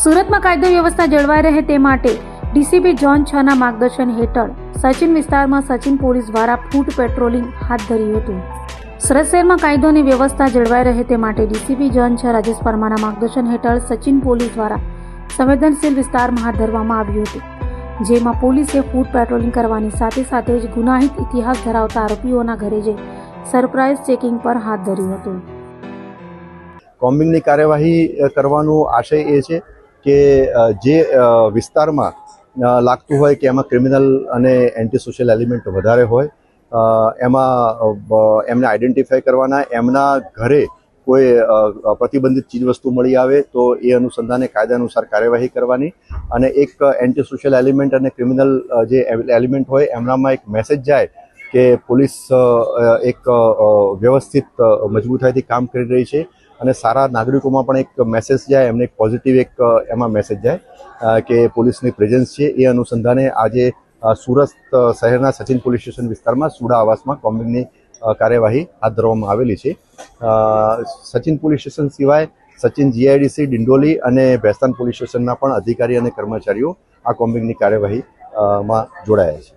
સુરતમાં કાયદો વ્યવસ્થા જળવાઈ રહે તે માટે ડીસીપી જોન છ ના માર્ગદર્શન હેઠળ સચિન વિસ્તારમાં સચિન પોલીસ દ્વારા ફૂટ પેટ્રોલિંગ હાથ ધર્યું હતું. સુરત શહેરમાં કાયદો અને વ્યવસ્થા જળવાઈ રહે તે માટે ડીસીપી જોન છ રાજેશ પરમાના માર્ગદર્શન હેઠળ સચિન પોલીસ દ્વારા સંવેદનશીલ વિસ્તારમાં હાથ ધરવામાં આવ્યું હતું. જેમાં પોલીસે ફૂડ પેટ્રોલિંગ કરવાની સાથે સાથે જ ગુનાહિત ઇતિહાસ ધરાવતા આરોપીઓના ઘરે જઈ સરપ્રાઇઝ ચેકિંગ પર હાથ ધર્યું હતું. કોમ્બિંગની કાર્યવાહી કરવાનો આશય એ છે કે જે વિસ્તારમાં લાગતું હોય કે એમાં ક્રિમિનલ અને એન્ટી સોશિયલ એલિમેન્ટ વધારે હોય એમાં એમને આઈડેન્ટિફાય કરવાના, એમના ઘરે કોઈ પ્રતિબંધિત ચીજવસ્તુ મળી આવે તો એ અનુસંધાને કાયદા અનુસાર કાર્યવાહી કરવાની અને એક એન્ટી સોશિયલ એલિમેન્ટ અને ક્રિમિનલ જે એલિમેન્ટ હોય એમનામાં એક મેસેજ જાય કે પોલીસ એક વ્યવસ્થિત મજબૂતાઈથી કામ કરી રહી છે અને સારા નાગરિકોમાં પણ એક મેસેજ જાય, એમને એક પોઝિટિવ એક એમાં મેસેજ જાય કે પોલીસની પ્રેઝન્સ છે. એ અનુસંધાને આજે સુરત શહેરના સચિન પોલીસ સ્ટેશન વિસ્તારમાં સુડા આવાસમાં કોમ્બિંગની કાર્યવાહી હાથ ધરવામાં આવેલી છે. સચિન પોલીસ સ્ટેશન સિવાય સચિન જીઆઈડીસી, ડિંડોલી અને ભેસ્તાન પોલીસ સ્ટેશનના પણ અધિકારી અને કર્મચારીઓ આ કોમ્બિંગની કાર્યવાહી માં જોડાયા છે.